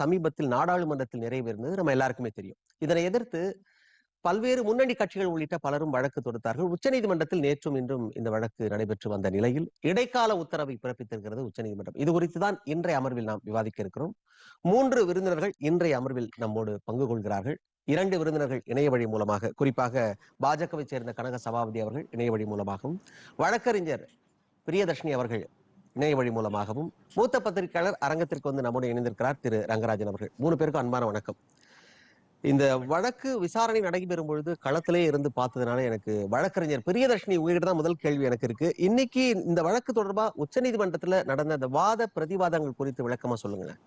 சமீபத்தில் நாடாளுமன்றத்தில் நிறைவேறினது நம்ம எல்லாருக்குமே தெரியும். இதனை எதிர்த்து பல்வேறு முன்னணி கட்சிகள் உள்ளிட்ட பலரும் வழக்கு தொடுத்தார்கள். உச்சநீதிமன்றத்தில் நேற்றும் இன்றும் இந்த வழக்கு நடைபெற்று வந்த நிலையில் இடைக்கால உத்தரவை பிறப்பித்திருக்கிறது உச்சநீதிமன்றம் இது குறித்து தான் இன்றைய அமர்வில் நாம் விவாதிக்க இருக்கிறோம். மூன்று விருந்தினர்கள் இன்றைய அமர்வில் நம்மோடு பங்கு கொள்கிறார்கள். இரண்டு விருந்தினர்கள் இணைய வழி மூலமாக குறிப்பாக பாஜகவை சேர்ந்த கனக சபாபதி அவர்கள் இணைய வழி மூலமாகவும் வழக்கறிஞர் பிரியதர்ஷினி அவர்கள் இணைய வழி மூலமாகவும் மூத்த பத்திரிகையாளர் அரங்கத்திற்கு வந்து நம்முடைய இணைந்திருக்கிறார் திரு ரங்கராஜன் அவர்கள். மூணு பேருக்கும் அன்பான வணக்கம். இந்த வழக்கு விசாரணை நடைபெறும் பொழுது களத்திலே இருந்து பார்த்ததுனால எனக்கு வழக்கறிஞர் பிரியதர்ஷினி உங்ககிட்ட தான் முதல் கேள்வி எனக்கு இருக்கு. இன்னைக்கு இந்த வழக்கு தொடர்பா உச்சநீதிமன்றத்துல நடந்த அந்த வாத பிரதிவாதங்கள் குறித்து விளக்கமா சொல்லுங்களேன்.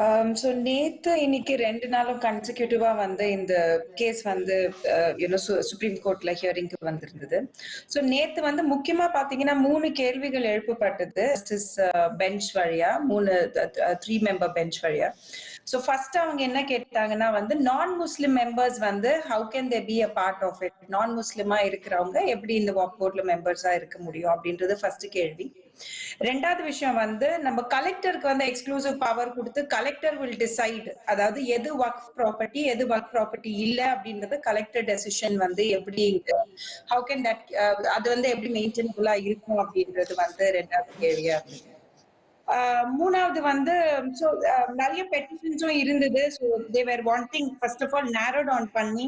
Um, ஸோ நேத்து இன்னைக்கு ரெண்டு நாளும் கன்சிக்யூட்டிவா வந்து இந்த கேஸ் வந்து யூனோ சுப்ரீம் கோர்ட்ல ஹியரிங்க்கு வந்திருந்தது. ஸோ நேத்து வந்து முக்கியமா பாத்தீங்கன்னா மூணு கேள்விகள் எழுப்பப்பட்டது. பெஞ்ச் uh, வழியா மூணு த்ரீ மெம்பர் பெஞ்ச் வழியா. ஸோ ஃபர்ஸ்ட் அவங்க என்ன கேட்டாங்கன்னா வந்து நான் முஸ்லிம் மெம்பர்ஸ் வந்து how can they be a part of it நான் முஸ்லிமா இருக்கிறவங்க எப்படி இந்த வாக் போர்ட்ல மெம்பர்ஸா இருக்க முடியும் அப்படின்றது ஃபர்ஸ்ட் கேள்வி. ரெண்டாவது விஷயம் வந்து நம்ம கலெக்டருக்கு வந்து எக்ஸ்க்ளூசிவ் பவர் கொடுத்து கலெக்டர் வில் டிசைட் அதாவது எது ஒர்க் ப்ராப்பர்ட்டி எது ஒர்க் ப்ராப்பர்ட்டி இல்லை அப்படின்றது கலெக்டர் டெசிஷன் வந்து எப்படி ஹவு கேன் தட் அது வந்து எப்படி மெயின்டைனபுளா இருக்கும் அப்படின்றது வந்து ரெண்டாவது கேள்வியா மூணாவது வந்து ஸோ நிறைய பெட்டிஷன்ஸும் இருந்தது. So they were wanting first of all narrow down பண்ணி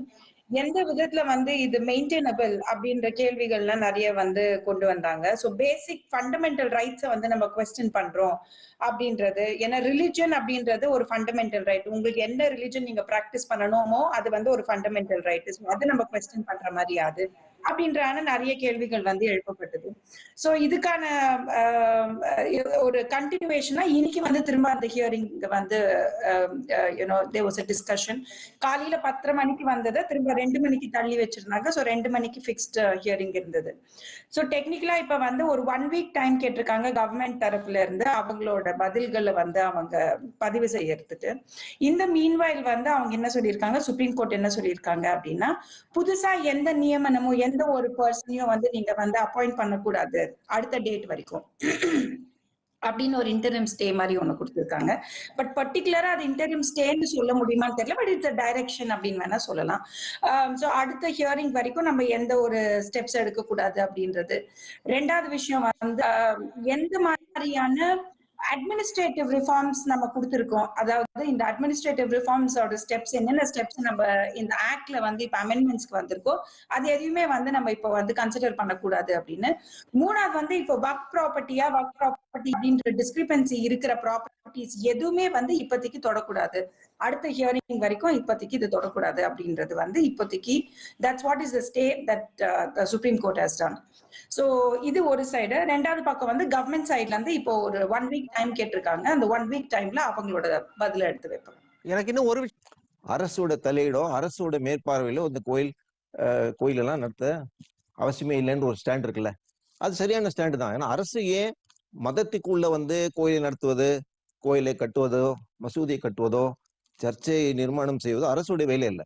எந்த விதத்துல வந்து இது மெயின்டைனபிள் அப்படின்ற கேள்விகள்லாம் நிறைய வந்து கொண்டு வந்தாங்க. ஸோ பேசிக் ஃபண்டமெண்டல் ரைட்ஸை வந்து நம்ம கொஸ்டின் பண்றோம் அப்படின்றது. ஏன்னா ரிலிஜன் அப்படின்றது ஒரு ஃபண்டமெண்டல் ரைட் உங்களுக்கு என்ன ரிலிஜன் நீங்க ப்ராக்டிஸ் பண்ணணுமோ அது வந்து ஒரு ஃபண்டமெண்டல் ரைட் அது நம்ம கொஸ்டின் பண்ற மாதிரி அது அப்படின்றான நிறைய கேள்விகள் வந்து எழுப்பப்பட்டது. ஸோ இதுக்கான ஒரு கண்டினியூவேஷனா இன்னைக்கு வந்து திரும்ப அந்த ஹியரிங் வந்து you know they was a discussion காலையில பத்தரை மணிக்கு வந்ததை திரும்ப ரெண்டு மணிக்கு தள்ளி வச்சிருந்தாங்க. ஸோ ரெண்டு மணிக்கு ஃபிக்ஸ்ட் ஹியரிங் இருந்தது. ஸோ டெக்னிக்கலா இப்ப வந்து ஒரு ஒன் வீக் டைம் கேட்டிருக்காங்க கவர்மெண்ட் தரப்புல இருந்து. அவங்களோட பதில்களை வந்து அவங்க பதிவு செய்யறதுக்கு. இந்த மீன்வாயில் வந்து அவங்க என்ன சொல்லியிருக்காங்க? சுப்ரீம் கோர்ட் என்ன சொல்லியிருக்காங்க அப்படின்னா புதுசா எந்த நியமனமும் எந்த ஒரு பர்சனையும் வந்து நீங்க வந்து அப்பாயிண்ட் பண்ணக்கூடாது. அடுத்த டேட் வரைக்கும். அப்படின்னு ஒரு இன்டர்ம் ஸ்டே மாதிரி ஒன்னு கொடுத்துருக்காங்க. பட் பர்டிகுலரா அது இன்டர்ம் ஸ்டேன்னு சொல்ல முடியுமான்னு தெரியல பட் இட்ஸ் டைரக்ஷன் அப்படின்னு வேணா சொல்லலாம். Um, ஸோ அடுத்த ஹியரிங் வரைக்கும் நம்ம எந்த ஒரு ஸ்டெப்ஸ் எடுக்கக்கூடாது அப்படின்றது. ரெண்டாவது விஷயம் வந்து um, எந்த மாதிரியான அட்மினிஸ்ட்ரேட்டிவ் ரிஃபார்ம்ஸ் நம்ம கொடுத்துருக்கோம். அதாவது இந்த அட்மினிஸ்ட்ரேட்டிவ் ரிஃபார்ம்ஸோட ஸ்டெப்ஸ் என்னென்ன ஸ்டெப்ஸ் நம்ம இந்த ஆக்ட்ல வந்து இப்போ அமெண்ட்மெண்ட்ஸ்க்கு வந்திருக்கோ அது எதுவுமே வந்து நம்ம இப்போ வந்து கன்சிடர் பண்ணக்கூடாது அப்படின்னு. மூணாவது வந்து இப்போ ஒர்க் ப்ராப்பர்ட்டியா ஒர்க் ப்ராப்பர்ட்டி அப்படின்ற டிஸ்கிரிபன்சி இருக்கிற ப்ராப்பர்ட்டிஸ் எதுவுமே வந்து இப்போதைக்கு தொடக்கூடாது. அடுத்த ஹியரிங் வரைக்கும் இப்போதைக்கு இது தொடக்கூடாது அப்படின்றது வந்து இப்போதைக்கு that's what is the stay that Supreme Court has done so இது ஒரு சைடு ரெண்டாவது பக்கம் வந்து கவர்மெண்ட் சைட்லேருந்து இப்போ ஒரு ஒன் வீக் டைம் கேட்டிருக்காங்க. அந்த ஒன் வீக் டைம்ல அவங்களோட பதில எடுத்து வைப்பாங்க எனக்கு இன்னும் ஒரு அரசோட தலையீடோ அரசோட மேற்பார்வையிலோ இந்த கோயில் uh, கோயில் எல்லாம் நடத்த அவசியமே இல்லைன்ற ஒரு ஸ்டாண்ட் இருக்குல்ல. அது சரியான ஸ்டாண்டு தான். ஏன்னா அரசு ஏன் மதத்துக்குள்ள வந்து கோயிலை நடத்துவது கோயிலை கட்டுவதோ மசூதியை கட்டுவதோ சர்ச்சை நிர்மாணம் செய்வது அரசுடைய வேலை இல்லை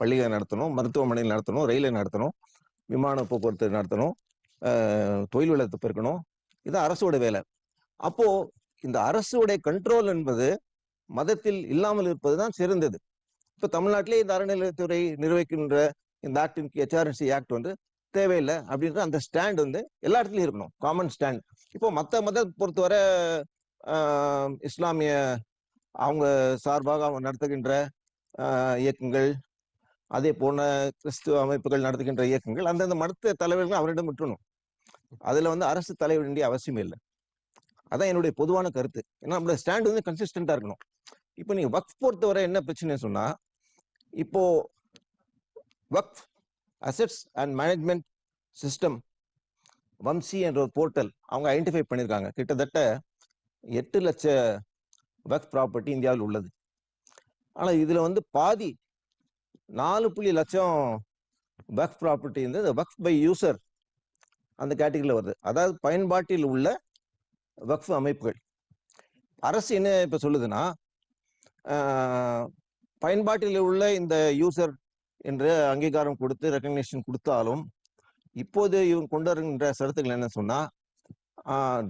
பள்ளிகளை நடத்தணும் மருத்துவமனையில் நடத்தணும் ரயிலை நடத்தணும் விமான போக்குவரத்து நடத்தணும் தொழில் வளர்த்து பெருக்கணும். இது அரசோட வேலை. அப்போ இந்த அரசுடைய கண்ட்ரோல் என்பது மதத்தில் இல்லாமல் இருப்பது தான் சிறந்தது. இப்ப தமிழ்நாட்டிலே இந்த அறநிலையத்துறை நிர்வகிக்கின்ற இந்த ஆக்டின் ஹெச்ஆர்என்சி ஆக்ட் வந்து தேவையில்லை அப்படின்ற அந்த ஸ்டாண்ட் வந்து எல்லா இடத்துலையும் இருக்கணும். காமன் ஸ்டாண்ட் இப்போ மற்ற மதத்தை பொறுத்தவரை இஸ்லாமிய அவங்க சார்பாக அவங்க நடத்துகின்ற இயக்கங்கள் அதே போன கிறிஸ்துவ அமைப்புகள் நடத்துகின்ற இயக்கங்கள் அந்தந்த மத தலைவர்கள் அவரிடம் விட்டுணும் அதுல வந்து அரசு தலைவர் வேண்டிய அவசியம் இல்லை. அதான் என்னுடைய பொதுவான கருத்து. ஏன்னா நம்மளோட ஸ்டாண்ட் வந்து கன்சிஸ்டண்டா இருக்கணும். இப்போ நீங்க ஒர்க் பொறுத்தவரை என்ன பிரச்சனை சொன்னா இப்போ ஒர்க் அசட்ஸ் அண்ட் மேனேஜ்மெண்ட் சிஸ்டம் வம்சி என்ற ஒரு போர்ட்டல் அவங்க ஐடென்டிஃபை பண்ணியிருக்காங்க கிட்டத்தட்ட எட்டு லட்ச வக்ஃப் ப்ராப்பர்ட்டி இந்தியாவில் உள்ளது. ஆனால் இதில் வந்து பாதி நாலு புள்ளி லட்சம் வக்ஃப் ப்ராப்பர்ட்டி வந்து வக்ஃப் பை யூசர் அந்த கேட்டகரியில் வருது. அதாவது பயன்பாட்டில் உள்ள வக்ஃப் அமைப்புகள். அரசு என்ன இப்போ சொல்லுதுன்னா பயன்பாட்டில் உள்ள இந்த யூசர் என்று அங்கீகாரம் கொடுத்து ரெக்கக்னேஷன் கொடுத்தாலும் இப்போது இவங்க கொண்டு வருகின்ற சரத்துகள் என்ன சொன்னால்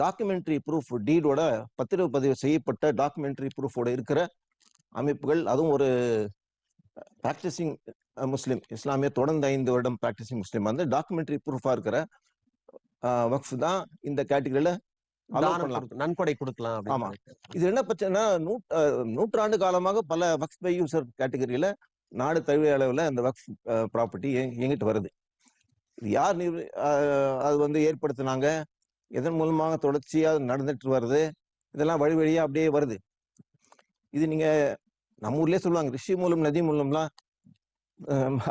டாக்குமெண்ட்ரி ப்ரூஃப் டீடோட பத்திரவு பதிவு செய்யப்பட்ட டாக்குமெண்ட்ரி ப்ரூஃபோட இருக்கிற அமைப்புகள் அதுவும் ஒரு ப்ராக்டிசிங் முஸ்லீம் இஸ்லாமிய தொடர்ந்து ஐந்து வருடம் ப்ராக்டிசிங் முஸ்லீம் வந்து டாக்குமெண்ட்ரி ப்ரூஃபா இருக்கிற வக்ஃப் தான் இந்த கேட்டகரியில நன்கொடை கொடுக்கலாம் ஆமா. இது என்ன பிரச்சனைனா நூற்றாண்டு காலமாக பல வக்ஃப் பை யூசர் கேட்டகரியில நாடு தழுவிய அளவில் இந்த வக்ஃப் ப்ராப்பர்ட்டி இயங்கிட்டு வருது. இது யார் அது வந்து ஏற்படுத்தினாங்க? எதன் மூலமாக தொடர்ச்சியாக நடந்துட்டு வருது? இதெல்லாம் வழி வழியாக அப்படியே வருது. இது நீங்கள் நம்ம ஊர்லேயே சொல்லுவாங்க ரிஷி மூலம் நதி மூலம்லாம்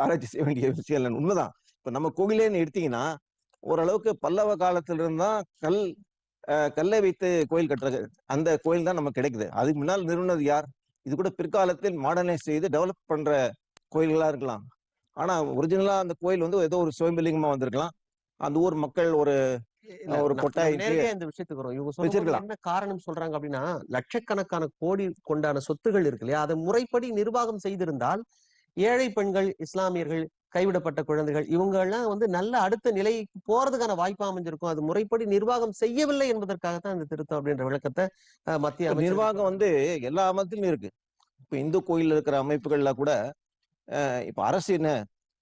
ஆராய்ச்சி செய்ய வேண்டிய விஷயம் இல்லை உண்மைதான். இப்போ நம்ம கோவிலேன்னு எடுத்தீங்கன்னா ஓரளவுக்கு பல்லவ காலத்துல தான் கல் கல்லை வைத்து கோயில் கட்டுறது அந்த கோயில் தான் நமக்கு கிடைக்குது. அதுக்கு முன்னால் நிறுவனது யார்? இது கூட பிற்காலத்தில் மாடர்னைஸ் செய்து டெவலப் பண்ற கோயில்களா இருக்கலாம். ஆனா ஒரிஜினலா அந்த கோயில் வந்து ஏதோ ஒரு சுயம்பலிங்கமா வந்திருக்கலாம். அந்த ஊர் மக்கள் ஒரு ஒரு இந்த விஷயத்துக்கு வரும் இவங்க சொல்லும்போது வச்சிருக்கலாம். என்ன காரணம் சொல்றாங்க அப்படின்னா லட்சக்கணக்கான கோடி கொண்டான சொத்துகள் இருக்கு இல்லையா? அதை முறைப்படி நிர்வாகம் செய்திருந்தால் ஏழை பெண்கள் இஸ்லாமியர்கள் கைவிடப்பட்ட குழந்தைகள் இவங்க எல்லாம் வந்து நல்ல அடுத்த நிலைக்கு போறதுக்கான வாய்ப்பு அமைஞ்சிருக்கும். அது முறைப்படி நிர்வாகம் செய்யவில்லை என்பதற்காகத்தான் இந்த திருத்தம் அப்படின்ற விளக்கத்தை மத்திய நிர்வாகம் வந்து எல்லா மதத்திலும் இருக்கு. இப்ப இந்து கோயில்ல இருக்கிற அமைப்புகள்ல கூட இப்ப அரசு என்ன?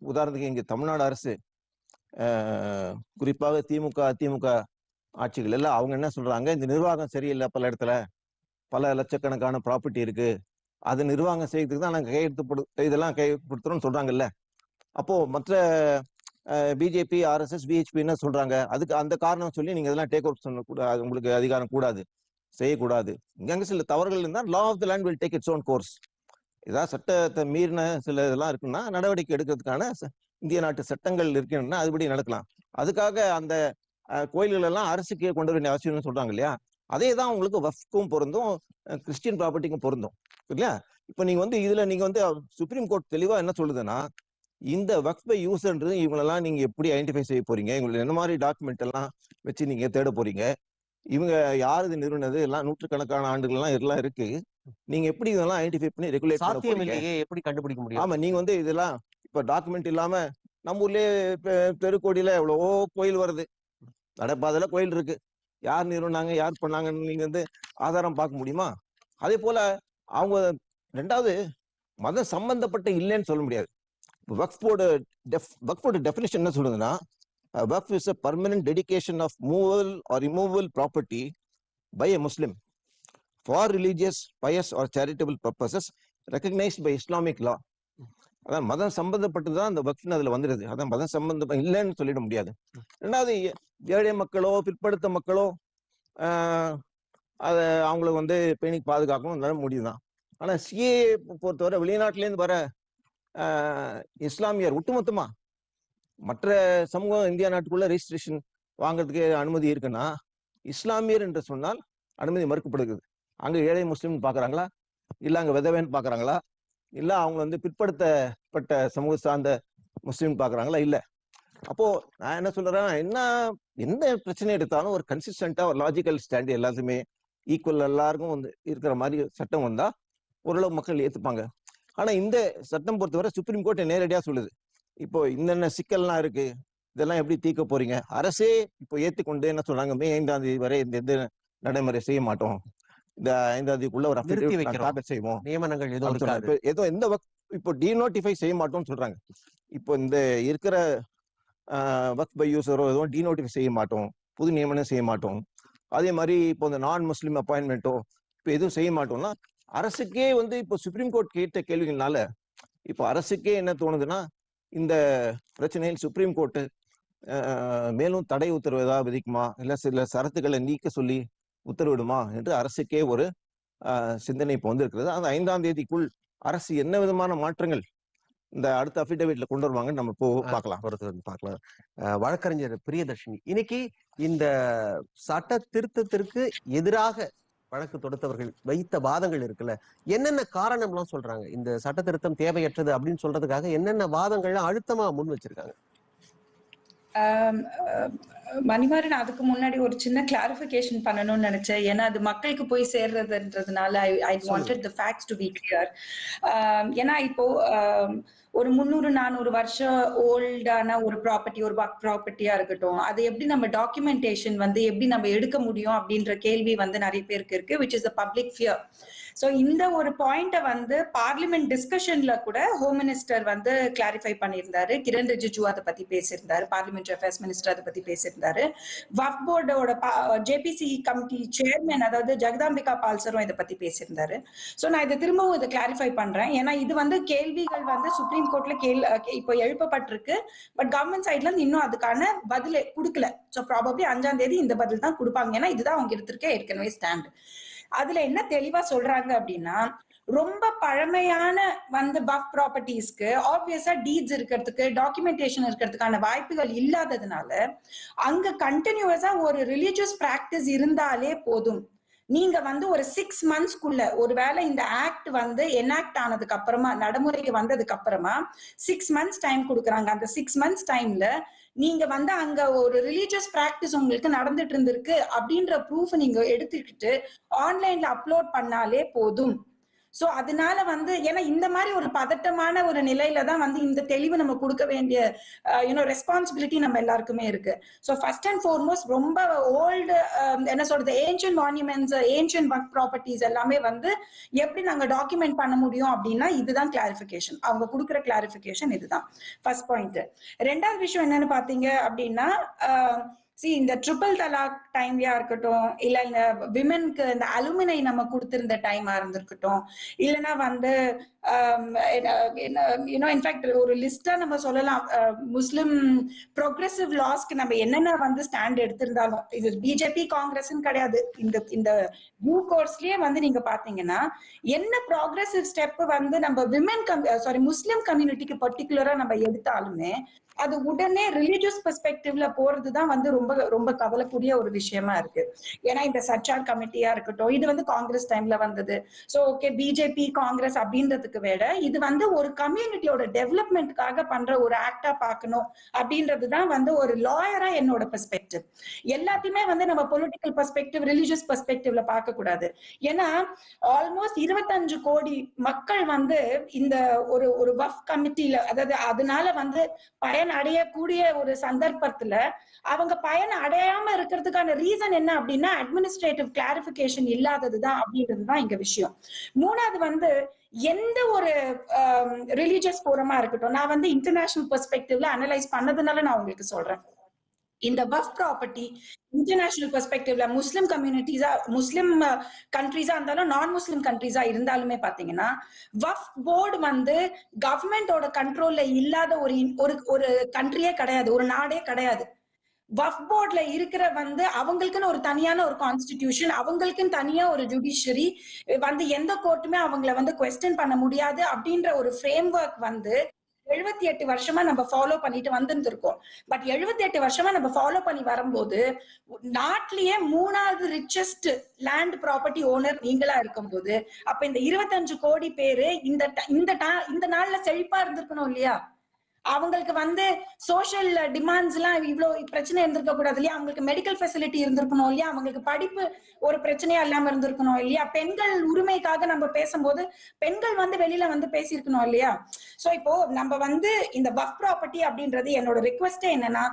உதாரணத்துக்கு இங்க தமிழ்நாடு அரசு. குறிப்பாக திமுக அதிமுக ஆட்சிகள் எல்லாம் அவங்க என்ன சொல்றாங்க? இந்த நிர்வாகம் சரியில்லை பல இடத்துல. பல லட்சக்கணக்கான ப்ராப்பர்ட்டி இருக்கு. அது நிர்வாகம் செய்யறதுக்கு தான் நாங்கள் கையெழுத்து இதெல்லாம் கைப்படுத்துறோம்னு சொல்றாங்கல்ல. அப்போ மற்ற பிஜேபி ஆர்எஸ்எஸ் பிஹெச்பி என்ன சொல்றாங்க? அதுக்கு அந்த காரணம் சொல்லி நீங்க இதெல்லாம் டேக் அவுட் கூட உங்களுக்கு அதிகாரம் கூடாது. செய்யக்கூடாது. இங்க சில தவறுகள் இருந்தால் law of the land will take its own course ஏதாவது சட்டத்தை மீறின சில இதெல்லாம் இருக்குன்னா நடவடிக்கை எடுக்கிறதுக்கான ச- இந்திய நாட்டு சட்டங்கள் இருக்கின்றன அதுபடி நடக்கலாம். அதுக்காக அந்த கோயில்கள் எல்லாம் அரசுக்கே கொண்டு வர வேண்டிய அவசியம்னு சொல்றாங்க இல்லையா? அதே தான் உங்களுக்கு வஃப்க்கும் பொருந்தும் அஹ், கிறிஸ்டியன் ப்ராப்பர்ட்டிக்கும் பொருந்தும் இல்லையா? இப்போ நீங்க வந்து இதுல நீங்க வந்து சுப்ரீம் கோர்ட் தெளிவா என்ன சொல்லுதுன்னா இந்த வக்ஃப் யூஸ்ன்றது இவங்களெல்லாம் நீங்க எப்படி ஐடென்டிஃபை செய்ய போறீங்க? இவங்களுக்கு என்ன மாதிரி டாக்குமெண்ட் எல்லாம் வச்சு நீங்க தேட போறீங்க? இவங்க யார் இது நிறுவனது? எல்லாம் நூற்றுக்கணக்கான ஆண்டுகள் எல்லாம் எல்லாம் இருக்கு. நீங்க எப்படி இதெல்லாம் ஐடென்டிஃபை பண்ணி ரெகுலேட் எப்படி கண்டுபிடிக்க முடியும்? ஆமா நீங்க வந்து இதெல்லாம் இப்ப டாக்குமெண்ட் இல்லாம நம்ம ஊர்லயே தெருக்கோடியில எவ்வளவோ கோயில் வருது. நடைபாதையில கோயில் இருக்கு. யார் நிறுவனாங்க யார் பண்ணாங்கன்னு நீங்க வந்து ஆதாரம் பார்க்க முடியுமா? அதே போல அவங்க ரெண்டாவது மதம் சம்பந்தப்பட்ட இல்லைன்னு சொல்ல முடியாது. வக்ஃபோட டெஃப் வக்ஃபோட டெஃபினேஷன் என்ன சொல்லுதுன்னா வக்ஃப் is a permanent dedication of movable or removal property by a Muslim for religious pious or charitable purposes recognised by Islamic law அதான் மதம் சம்பந்தப்பட்டு தான் அந்த வக்ஃப்னு அதுல வந்துடுது அதான் மதம் சம்பந்தம் இல்லைன்னு சொல்லிட முடியாது. ரெண்டாவது ஏழை மக்களோ பிற்படுத்த மக்களோ அதை அவங்கள வந்து பேணி பாதுகாக்கணும் முடியுதான் ஆனா சிஏ பொறுத்தவரை வெளிநாட்டிலேருந்து வர இஸ்லாமியர் ஒட்டுமொத்தமா மற்ற சமூகம் இந்தியா நாட்டுக்குள்ள ரெஜிஸ்ட்ரேஷன் வாங்குறதுக்கு அனுமதி இருக்குன்னா இஸ்லாமியர் என்று சொன்னால் அனுமதி மறுக்கப்படுகிறது. அங்க ஏழை முஸ்லீம் பாக்குறாங்களா இல்ல அங்க விதவைன்னு பாக்குறாங்களா இல்ல அவங்க வந்து பிற்படுத்தப்பட்ட சமூக சார்ந்த முஸ்லீம் பாக்குறாங்களா? இல்ல. அப்போ நான் என்ன சொல்றேன் என்ன எந்த பிரச்சனை எடுத்தாலும் ஒரு கன்சிஸ்டண்டா ஒரு லாஜிக்கல் ஸ்டாண்ட் எல்லாத்துமே ஈக்குவல் எல்லாருக்கும் வந்து இருக்கிற மாதிரி சட்டம் வந்தா ஓரளவு மக்கள் ஏத்துப்பாங்க. ஆனா இந்த சட்டம் பொறுத்தவரை சுப்ரீம் கோர்ட் நேரடியா சொல்லுது. இப்போ என்னென்ன சிக்கல்லாம் இருக்கு? இதெல்லாம் எப்படி தீர்க்க போறீங்க? அரசே இப்போ ஏத்துக்கொண்டு என்ன சொல்றாங்க? மே ஐந்தாம் தேதி வரை இந்த எந்த நடைமுறை செய்ய மாட்டோம். இந்த ஐந்தாம் தேதிக்குள்ள ஒரு நிறுத்தி வைக்கிறோம். செய்வோம். நியமனங்கள் இப்ப ஏதோ எந்த இப்போ டீநோட்டிஃபை செய்ய மாட்டோம்னு சொல்றாங்க. இப்போ இந்த இருக்கிற ஒர்க் பை யூஸரோ எதுவும் டீநோட்டிஃபை செய்ய மாட்டோம். புது நியமனம் செய்ய மாட்டோம். அதே மாதிரி இப்போ இந்த நான் முஸ்லீம் அப்பாயின்மெண்ட்டோ இப்போ எதுவும் செய்ய மாட்டோம்னா அரசுக்கே வந்து இப்போ சுப்ரீம் கோர்ட் கேட்ட கேள்விகள்னால இப்போ அரசுக்கே என்ன தோணுதுன்னா இந்த பிரச்சனையில் சுப்ரீம் கோர்ட்டு மேலும் தடை உத்தரவு ஏதாவது விதிக்குமா? இல்ல சில சரத்துக்களை நீக்க சொல்லி உத்தரவிடுமா என்று அரசுக்கே ஒரு சிந்தனை இப்போ வந்திருக்கிறது அந்த ஐந்தாம் தேதிக்குள் அரசு என்ன விதமான மாற்றங்கள் இந்த அடுத்த அஃபிடவிட்ல கொண்டு வருவாங்கன்னு நம்ம இப்போ பார்க்கலாம். பார்க்கலாம். அஹ், வழக்கறிஞர் பிரியதர்ஷினி இன்னைக்கு இந்த சட்ட திருத்தத்திற்கு எதிராக வழக்கு தொடுத்தவர்கள் வைத்த வாதங்கள் இருக்குல்ல என்னென்ன காரணம்லாம் சொல்றாங்க? இந்த சட்ட திருத்தம் தேவையற்றது அப்படின்னு சொல்றதுக்காக என்னென்ன வாதங்கள்லாம் அழுத்தமா முன் வச்சிருக்காங்க? மணிமாறன் அதுக்கு முன்னாடி ஒரு சின்ன கிளாரிபிகேஷன் பண்ணணும்னு நினைச்சேன். ஏன்னா அது மக்களுக்கு போய் சேர்றதுன்றதுனால I I wanted the facts to be clear ஏன்னா இப்போ ஒரு முந்நூறு நானூறு வருஷம் ஓல்டான ஒரு ப்ராப்பர்ட்டி ஒரு ஒர்க் ப்ராப்பர்ட்டியா இருக்கட்டும் அது எப்படி நம்ம டாக்குமெண்டேஷன் வந்து எப்படி நம்ம எடுக்க முடியும் அப்படின்ற கேள்வி வந்து நிறைய பேருக்கு இருக்கு which is the public fear so இந்த ஒரு பாயிண்ட்டை வந்து பார்லிமெண்ட் டிஸ்கஷன்ல கூட ஹோம் மினிஸ்டர் வந்து கிளாரிஃபை பண்ணியிருந்தாரு. கிரண் ரிஜிஜு அதை பத்தி பேசியிருந்தாரு. பார்லிமெண்ட் அஃபேர்ஸ் மினிஸ்டர் அதை பத்தி பேசியிருந்தாரு. வஃப் போர்டோட ஜேபிசி கமிட்டி சேர்மன் அதாவது ஜெகதாம்பிகா பால்சரும் இதை பத்தி பேசியிருந்தாரு. ஸோ நான் இதை திரும்பவும் இதை கிளாரிஃபை பண்றேன். ஏன்னா இது வந்து கேள்விகள் வந்து சுப்ரீம் கோர்ட்ல கேள் இப்போ எழுப்பப்பட்டிருக்கு. பட் கவர்மெண்ட் சைட்ல இருந்து இன்னும் அதுக்கான பதில் கொடுக்கல. ஸோ ப்ராபப்ளி அஞ்சாம் தேதி இந்த பதில் தான் கொடுப்பாங்க. ஏன்னா இதுதான் அவங்க எடுத்திருக்க ஏற்கனவே ஸ்டாண்ட் அதுல என்ன தெளிவா சொல்றாங்க அப்படின்னா ரொம்ப பழமையான வந்து பஃப் ப்ராப்பர்ட்டிஸ்க்கு ஆப்வியஸா டீட்ஸ் இருக்கிறதுக்கு டாக்குமெண்டேஷன் இருக்கிறதுக்கான வாய்ப்புகள் இல்லாததுனால அங்க கண்டினியூஸா ஒரு ரிலீஜியஸ் பிராக்டிஸ் இருந்தாலே போதும். நீங்க வந்து ஒரு சிக்ஸ் மந்த்ஸ்க்குள்ள ஒருவேளை இந்த ஆக்ட் வந்து எனாக்ட் ஆனதுக்கு அப்புறமா நடைமுறைக்கு வந்ததுக்கு அப்புறமா சிக்ஸ் மந்த்ஸ் டைம் கொடுக்குறாங்க. அந்த சிக்ஸ் மந்த்ஸ் டைம்ல நீங்க வந்து அங்க ஒரு ரிலீஜியஸ் பிராக்டிஸ் உங்களுக்கு நடந்துட்டு இருந்திருக்கு அப்படின்ற ப்ரூஃப் நீங்க எடுத்துக்கிட்டு ஆன்லைன்ல அப்லோட் பண்ணாலே போதும். சோ அதனால வந்து ஏன்னா இந்த மாதிரி ஒரு பதட்டமான ஒரு நிலையில தான் வந்து இந்த தெளிவு நம்ம கொடுக்க வேண்டிய யூனோ ரெஸ்பான்சிபிலிட்டி நம்ம எல்லாருக்குமே இருக்கு. ஸோ ஃபர்ஸ்ட் அண்ட் ஃபார்மோஸ்ட் ரொம்ப ஓல்டு என்ன சொல்றது ஏன்ஷியன் மான்யூமெண்ட்ஸ் ஏன்ஷியன் ஒர்க் ப்ராப்பர்ட்டிஸ் எல்லாமே வந்து எப்படி நாங்க டாக்குமெண்ட் பண்ண முடியும் அப்படின்னா இதுதான் கிளாரிஃபிகேஷன் அவங்க கொடுக்குற கிளாரிஃபிகேஷன் இதுதான். ஃபர்ஸ்ட் பாயிண்ட் ரெண்டாவது விஷயம் என்னன்னு பாத்தீங்க அப்படின்னா சி இந்த ட்ரிபிள் தலாக் டைம்லயா இருக்கட்டும் இல்ல இந்த விமென்க்கு இந்த அலுமினை நம்ம கொடுத்திருந்த டைமா இருந்திருக்கட்டும் இல்லைன்னா வந்து um, யூனோ இன்ஃபேக்ட் ஒரு லிஸ்டா நம்ம சொல்லலாம். முஸ்லிம் ப்ரோக்ரெசிவ் லாஸ்க்கு நம்ம என்னென்ன வந்து ஸ்டாண்ட் எடுத்திருந்தாலும் இது பிஜேபி காங்கிரஸ் கிடையாது. இந்த இந்த வியூ கோர்ஸ்லயே வந்து நீங்க பாத்தீங்கன்னா என்ன ப்ராக்ரெசிவ் ஸ்டெப் வந்து நம்ம விமென் சாரி முஸ்லிம் கம்யூனிட்டிக்கு பர்டிகுலரா நம்ம எடுத்தாலுமே அது உடனே ரிலீஜியஸ் பெர்ஸ்பெக்டிவ்ல போறதுதான் வந்து ரொம்ப ரொம்ப கவலைக்கூடிய ஒரு விஷயமா இருக்கு. ஏன்னா இந்த சர்ச்சார் கமிட்டியா இருக்கட்டும் இது வந்து காங்கிரஸ் டைம்ல வந்தது. ஸோ ஓகே பிஜேபி காங்கிரஸ் அப்படின்றதுக்கு விட இது வந்து ஒரு கம்யூனிட்டியோட டெவலப்மெண்ட்காக பண்ற ஒரு ஆக்டா பார்க்கணும் அப்படின்றது தான் வந்து ஒரு லாயரா என்னோட பெர்ஸ்பெக்டிவ் எல்லாத்தையுமே வந்து நம்ம பொலிட்டிக்கல் பெர்ஸ்பெக்டிவ் ரிலீஜியஸ் பெர்ஸ்பெக்டிவ்ல பார்க்க கூடாது. ஏன்னா ஆல்மோஸ்ட் இருபத்தஞ்சு கோடி மக்கள் வந்து இந்த ஒரு ஒரு வஃப் கமிட்டியில அதாவது அதனால வந்து பயன் அடையக்கூடிய ஒரு சந்தர்ப்பத்துல அவங்க பயன் அடையாம இருக்கிறதுக்கான ரீசன் என்ன அப்படின்னா அட்மினிஸ்ட்ரேட்டிவ் கிளாரிபிகேஷன் இல்லாததுதான் அப்படின்றதுதான் இங்க விஷயம். மூணாவது வந்து எந்த ஒரு ரிலீஜியஸ் போரமா இருக்கட்டும் நான் வந்து இன்டர்நேஷனல் பெர்ஸ்பெக்டிவ்ல அனலைஸ் பண்ணதுனால நான் உங்களுக்கு சொல்றேன். இந்த பஃப் ப்ராப்பர்ட்டி இன்டர்நேஷனல் பெர்ஸ்பெக்டிவ்ல முஸ்லிம் கம்யூனிட்டிஸா முஸ்லிம் கண்ட்ரிஸா இருந்தாலும் நான் முஸ்லிம் கண்ட்ரிஸா இருந்தாலுமே பாத்தீங்கன்னா வஃப் போர்டு வந்து கவர்மெண்டோட கண்ட்ரோல்ல இல்லாத ஒரு ஒரு ஒரு கண்ட்ரியே கிடையாது ஒரு நாடே கிடையாது. வஃப் போர்ட்ல இருக்கிற வந்து அவங்களுக்குன்னு ஒரு தனியான ஒரு கான்ஸ்டிடியூஷன் அவங்களுக்குன்னு தனியா ஒரு ஜுடிஷியரி வந்து எந்த கோர்ட்டுமே அவங்கள வந்து கொஸ்டின் பண்ண முடியாது அப்படின்ற ஒரு ஃப்ரேம் ஒர்க் வந்து எழுபத்தி எட்டு வருஷமா நம்ம ஃபாலோ பண்ணிட்டு வந்திருந்திருக்கோம். பட் எழுபத்தி எட்டு வருஷமா நம்ம ஃபாலோ பண்ணி வரும்போது நாட்டிலேயே மூணாவது ரிச்சஸ்ட் லேண்ட் ப்ராப்பர்ட்டி ஓனர் நீங்களா இருக்கும்போது அப்ப இந்த இருபத்தஞ்சு கோடி பேரு இந்த இந்த இந்த நாள்ல செழிப்பா இருந்திருக்கணும் இல்லையா? அவங்களுக்கு வந்து சோஷியல் டிமாண்ட்ஸ் எல்லாம் இவ்வளவு பிரச்சனை இருந்திருக்க கூடாது இல்லையா? அவங்களுக்கு மெடிக்கல் ஃபெசிலிட்டி இருந்திருக்கணும் இல்லையா? அவங்களுக்கு படிப்பு ஒரு பிரச்சனையா இல்லாம இருந்திருக்கணும் இல்லையா? பெண்கள் உரிமைக்காக நம்ம பேசும்போது பெண்கள் வந்து வெளியில வந்து பேசியிருக்கணும் இல்லையா? சோ இப்போ நம்ம வந்து இந்த பஃப் ப்ராப்பர்ட்டி அப்படின்றது என்னோட ரிக்வஸ்டே என்னன்னா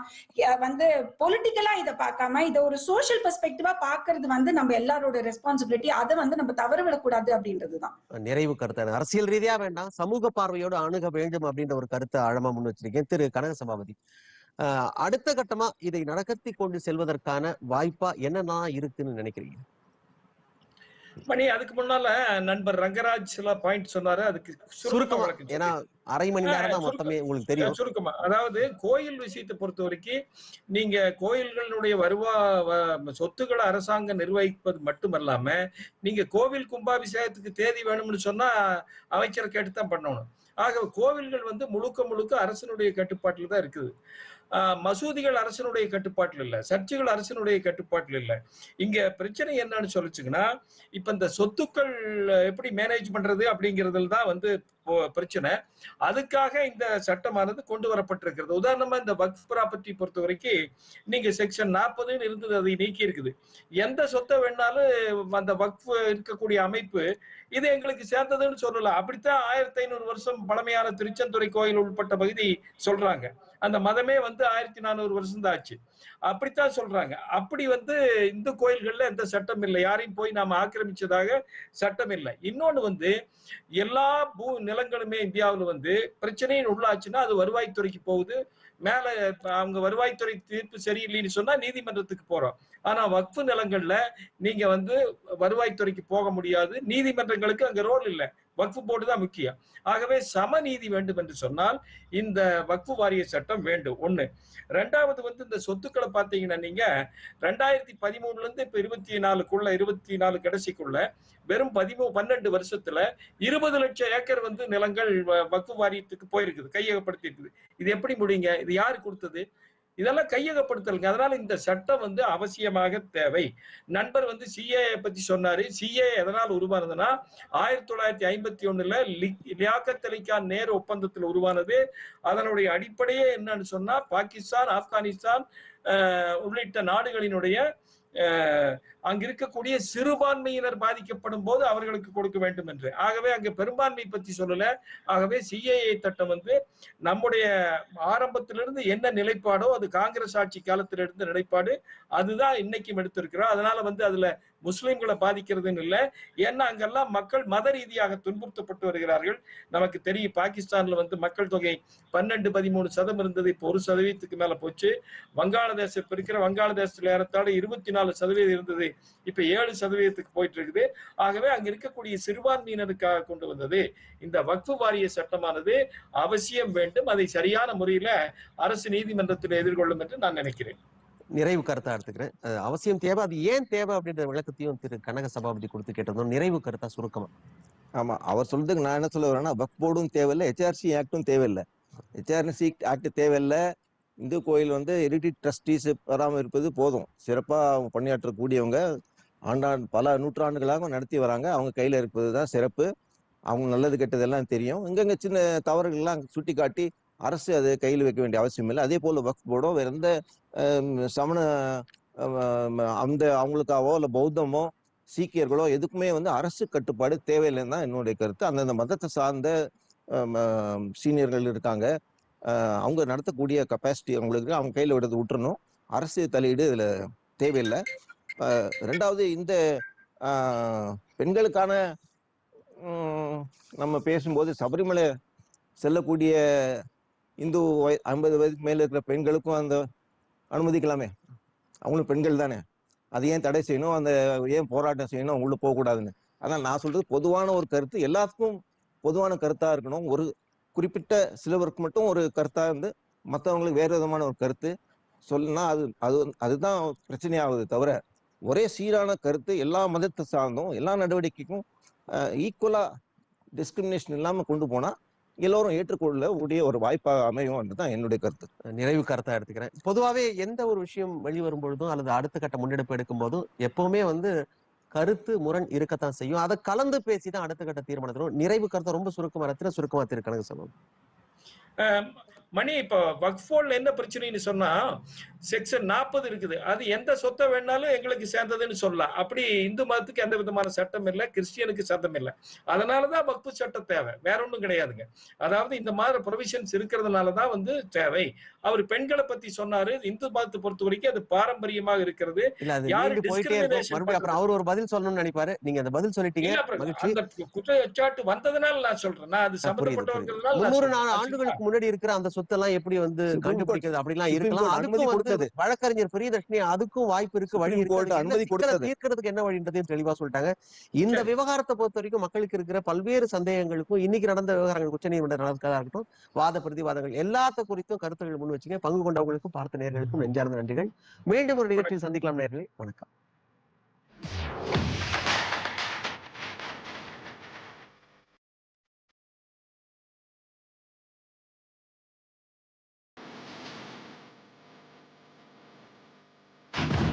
வந்து பொலிட்டிக்கலா இதை பார்க்காம இதை ஒரு சோஷியல் பெர்ஸ்பெக்டிவா பாக்குறது வந்து நம்ம எல்லாரோட ரெஸ்பான்சிபிலிட்டி அதை வந்து நம்ம தவற விடக்கூடாது அப்படின்றதுதான். நிறைவு கருத்து. அரசியல் ரீதியா வேண்டாம். சமூக பார்வையோடு அணுக வேண்டும் அப்படின்ற ஒரு கருத்தை ஆழமா முன் வச்சிருக்கேன். திரு. கனக சபாபதி. அடுத்த கட்டமா இதை நடத்தி கொண்டு செல்வதற்கான வாய்ப்பா என்னென்ன இருக்குன்னு நினைக்கிறீங்க? மணி அதுக்கு முன்னால நண்பர் ரங்கராஜ் சில பாயிண்ட் சொன்னாரு. அதுக்கு சுருக்கமா ஏன்னா அரை மணி நேரம் தான் மொத்தமே உங்களுக்கு தெரியும். சுருக்கமா. அதாவது கோயில் விஷயத்தை பொறுத்த வரைக்கும் நீங்க கோயில்களுடைய வருவா சொத்துக்களை அரசாங்கம் நிர்வகிப்பது மட்டுமல்லாம நீங்க கோவில் கும்பாபிஷேகத்துக்கு தேதி வேணும்னு சொன்னா அமைச்சரை கேட்டுத்தான் பண்ணணும். ஆக கோவில்கள் வந்து முழுக்க முழுக்க அரசனுடைய கட்டுப்பாட்டில் தான் இருக்குது. மசூதிகள் அரசனுடைய கட்டுப்பாட்டில் இல்லை சர்ச்சுகள் அரசனுடைய கட்டுப்பாட்டில் இல்லை. இங்க பிரச்சனை என்னன்னு சொல்லிச்சுங்கன்னா இப்ப இந்த சொத்துக்கள் எப்படி மேனேஜ் பண்றது அப்படிங்கிறதுல தான் வந்து பிரச்சனை. அதுக்காக இந்த சட்டமானது கொண்டு வரப்பட்டிருக்கிறது. உதாரணமா இந்த வக்ஃப் ப்ராப்பர்ட்டி பொறுத்த வரைக்கும் நீங்க செக்ஷன் நாற்பதுன்னு இருந்தது அதை நீக்கி இருக்குது எந்த சொத்தை வேணாலும் அந்த வக்ஃப் இருக்கக்கூடிய அமைப்பு இது எங்களுக்கு சேர்ந்ததுன்னு சொல்லலாம் அப்படித்தான் ஆயிரத்தி ஐநூறு வருஷம் பழமையான திருச்செந்துறை கோயில் உள்பட்ட பகுதி சொல்றாங்க. அந்த மதமே வந்து ஆயிரத்தி நானூறு வருஷம் தான் ஆச்சு அப்படித்தான் சொல்றாங்க. அப்படி வந்து இந்து கோயில்கள்ல எந்த சட்டம் இல்லை. யாரையும் போய் நாம ஆக்கிரமிச்சதாக சட்டம் இல்லை. இன்னொன்னு வந்து எல்லா பூ நிலங்களுமே இந்தியாவில் வந்து பிரச்சனையின் உள்ளாச்சுன்னா அது வருவாய்த்துறைக்கு போகுது. மேல அவங்க வருவாய்த்துறை தீர்ப்பு சரியில்லைன்னு சொன்னா நீதிமன்றத்துக்கு போறோம். ஆனா வக்ஃபு நிலங்கள்ல நீங்க வந்து வருவாய்த்துறைக்கு போக முடியாது. நீதிமன்றங்களுக்கு அங்க ரோல் இல்லை. வக்ஃபு போர்டு தான் முக்கியம். ஆகவே சமநீதி வேண்டும் என்று சொன்னால் இந்த வக்ஃபு வாரிய சட்டம் வேண்டும். ஒண்ணு. ரெண்டாவது வந்து இந்த சொத்துக்களை பார்த்தீங்கன்னா நீங்க ரெண்டாயிரத்தி பதிமூணுல இருந்து இப்ப இருபத்தி நாலுக்குள்ள இருபத்தி நாலு கடைசிக்குள்ள வெறும் பதிமூ பன்னெண்டு வருஷத்துல இருபது லட்சம் ஏக்கர் வந்து நிலங்கள் வ- வக்ஃபு வாரியத்துக்கு போயிருக்குது கையகப்படுத்தி இருக்குது இது எப்படி முடியுங்க? இது யாரு கொடுத்தது? இதெல்லாம் கையகப்படுத்தலுங்க அதனால இந்த சட்டம் வந்து அவசியமாக தேவை. நண்பர் வந்து சிஏ பத்தி சொன்னாரு. சிஏ எதனால் உருவானதுன்னா ஆயிரத்தி தொள்ளாயிரத்தி ஐம்பத்தி ஒண்ணுல லியாக்கத் அலி நேரு ஒப்பந்தத்தில் உருவானது. அதனுடைய அடிப்படையே என்னன்னு சொன்னா பாகிஸ்தான் ஆப்கானிஸ்தான் உள்ளிட்ட நாடுகளினுடைய அங்க இருக்கக்கூடிய சிறுபான்மையினர் பாதிக்கப்படும் போது அவர்களுக்கு கொடுக்க வேண்டும் என்று. ஆகவே அங்கு பெரும்பான்மை பத்தி சொல்லல. ஆகவே சிஏஏ சட்டம் வந்து நம்முடைய ஆரம்பத்திலிருந்து என்ன நிலைப்பாடோ அது காங்கிரஸ் ஆட்சி காலத்தில் இருந்த நிலைப்பாடு அதுதான் இன்னைக்கும் எடுத்திருக்கிறோம். அதனால வந்து அதுல முஸ்லிம்களை பாதிக்கிறதுன்னு இல்லை. ஏன்னா அங்கெல்லாம் மக்கள் மத ரீதியாக துன்புறுத்தப்பட்டு வருகிறார்கள். நமக்கு தெரியும் பாகிஸ்தான்ல வந்து மக்கள் தொகை பன்னெண்டு பதிமூணு சதம் இருந்தது. இப்போ ஒரு சதவீதத்துக்கு மேல போச்சு. வங்காளதேசம் இப்ப இருக்கிற வங்காளதேசத்துல ஏறத்தாழ இருபத்தி நாலு சதவீதம் இருந்தது. இப்ப ஏழு சதவீதத்துக்கு போயிட்டு இருக்குது. ஆகவே அங்க இருக்கக்கூடிய சிறுபான்மையினருக்காக கொண்டு வந்தது. இந்த வக்ஃபு வாரிய சட்டமானது அவசியம் வேண்டும். அதை சரியான முறையில அரசு நீதிமன்றத்தில் எதிர்கொள்ளும் என்று நான் நினைக்கிறேன். நிறைவு கருத்தா எடுத்துக்கிறேன். அவசியம் தேவை. அது ஏன் தேவை அப்படின்ற விளக்கத்தையும் திரு கனக சபாபதி கொடுத்து கேட்டிருந்தோம். நிறைவு கருத்தா சுருக்கமா. ஆமா. அவர் சொல்றதுக்கு நான் என்ன சொல்ல வரேன்னா வக் போர்டும் தேவையில்லை. ஹெச்ஆர்சி ஆக்டும் தேவையில்லை. ஹெச்ஆர்சி ஆக்ட் தேவையில்லை. இந்து கோயில் வந்து ஹெரிடிட் ட்ரஸ்டீஸ் பராமரிப்பது இருப்பது போதும். சிறப்பா அவங்க பணியாற்றக்கூடியவங்க ஆண்டாண்டு பல நூற்றாண்டுகளாக நடத்தி வராங்க. அவங்க கையில இருப்பது தான் சிறப்பு. அவங்க நல்லது கெட்டதெல்லாம் தெரியும். இங்கங்க சின்ன தவறுகள்லாம் சுட்டி காட்டி அரசு அதை கையில் வைக்க வேண்டிய அவசியம் இல்லை. அதே போல வக்ஃப் போர்டோ வேற எந்த சமண அந்த அவங்களுக்காவோ இல்லை பௌத்தமோ சீக்கியர்களோ எதுக்குமே வந்து அரசு கட்டுப்பாடு தேவையில்லைன்னு தான் என்னுடைய கருத்து. அந்தந்த மதத்தை சார்ந்த சீனியர்கள் இருக்காங்க. அவங்க நடத்தக்கூடிய கெப்பாசிட்டி அவங்களுக்கு அவங்க கையில் விடுறது விட்டுறணும். அரசு தலையீடு இதில் தேவையில்லை. ரெண்டாவது இந்த பெண்களுக்கான நம்ம பேசும்போது சபரிமலை செல்லக்கூடிய இந்து வய ஐம்பது வயதுக்கு மேல இருக்கிற பெண்களுக்கும் அந்த அனுமதிக்கலாமே. அவங்களும் பெண்கள் தானே. அது ஏன் தடை செய்யணும்? அந்த ஏன் போராட்டம் செய்யணும்? அவங்களும் போகக்கூடாதுன்னு. அதான் நான் சொல்றது பொதுவான ஒரு கருத்து. எல்லாத்துக்கும் பொதுவான கருத்தா இருக்கணும். ஒரு குறிப்பிட்ட சிலவருக்கு மட்டும் ஒரு கருத்தா இருந்து மற்றவங்களுக்கு வேறு விதமான ஒரு கருத்து சொல்லுனா அது அது அதுதான் பிரச்சனையாகுது தவிர ஒரே சீரான கருத்து எல்லா மதத்தை சார்ந்தும் எல்லா நடவடிக்கைக்கும் ஈக்குவலா டிஸ்கிரிமினேஷன் இல்லாம கொண்டு போனா எல்லோரும் ஏற்றுக்கொள்ள கூடிய ஒரு வாய்ப்பாக அமையும் தான் என்னுடைய கருத்து. நிறைவு கருத்தா எடுத்துக்கிறேன். பொதுவாவே எந்த ஒரு விஷயம் வெளிவரும் பொழுதும் அல்லது அடுத்த கட்ட முன்னெடுப்பு எடுக்கும் போதும் எப்பவுமே வந்து கருத்து முரண் இருக்கத்தான் செய்யும். அதை கலந்து பேசி தான் அடுத்த கட்ட தீர்மானத்திலும் நிறைவு கருத்தை ரொம்ப சுருக்கமா ரத்தின சுருக்கமா திரு கணக்கு சொல்லணும் மணி இப்போ வக்ஃபோல்ல என்ன பிரச்சனைன்னு சொன்னா செக்ஷன் நாற்பது இருக்குது. அது எந்த சொத்தை வேணாலும் எங்களுக்கு சேர்ந்ததுன்னு சொல்லலாம். அப்படி இந்து மதத்துக்கு எந்த விதமான சட்டம் இல்லை கிறிஸ்டியனுக்கு சட்டம் இல்லை. அதனாலதான் வக்ஃபு சட்டம் தேவை. வேற ஒன்றும் கிடையாதுங்க. அதாவது இந்த மாதிரி ப்ரொவிஷன்ஸ் இருக்கிறதுனால தான் வந்து தேவை. அவர் பெண்களை பத்தி சொன்னாரு. இந்து மதத்தை பொறுத்த வரைக்கும் அது பாரம்பரியமாக இருக்கிறது. அவர் ஒரு பதில் சொல்லணும்னு நினைப்பாரு. நீங்க அந்த பதில் சொல்லிட்டீங்க. அந்த குற்றச்சாட்டு வந்ததுனால நான் சொல்றேன். நான் அது முன்னூறு. நாலு ஆச்சுங்களா? ஆண்டுகளுக்கு முன்னாடி இருக்கிற அந்த சொத்தெல்லாம் எப்படி வந்து கண்டுபிடிக்கிறது? அப்படிலாம் இருக்கலாம். அதுக்கும் கொடுத்தது. வழக்கறிஞர் பிரியதர்ஷினி அதுக்கும் வாய்ப்பு இருக்கு வழி அனுமதி கொடுத்தது. தீர்க்கிறதுக்கு என்ன வழின்றதையும் தெளிவா சொல்லிட்டாங்க. இந்த. விவகாரத்தை பொறுத்த வரைக்கும் மக்களுக்கு இருக்கிற பல்வேறு சந்தேகங்களுக்கும் இன்னைக்கு நடந்த விவகாரங்கள் உச்சநீதிமன்ற நடக்கிறதா இருக்கட்டும் வாத பிரதிவாதங்கள் எல்லாத்த குறித்தும் கருத்துக்கள் முன் வச்சுங்க. பங்கு கொண்டவங்களுக்கும் பார்த்த நேர்களுக்கும் நெஞ்சார்ந்த நன்றிகள். மீண்டும் ஒரு நிகழ்ச்சியில் சந்திக்கலாம் நேர்களே. வணக்கம்.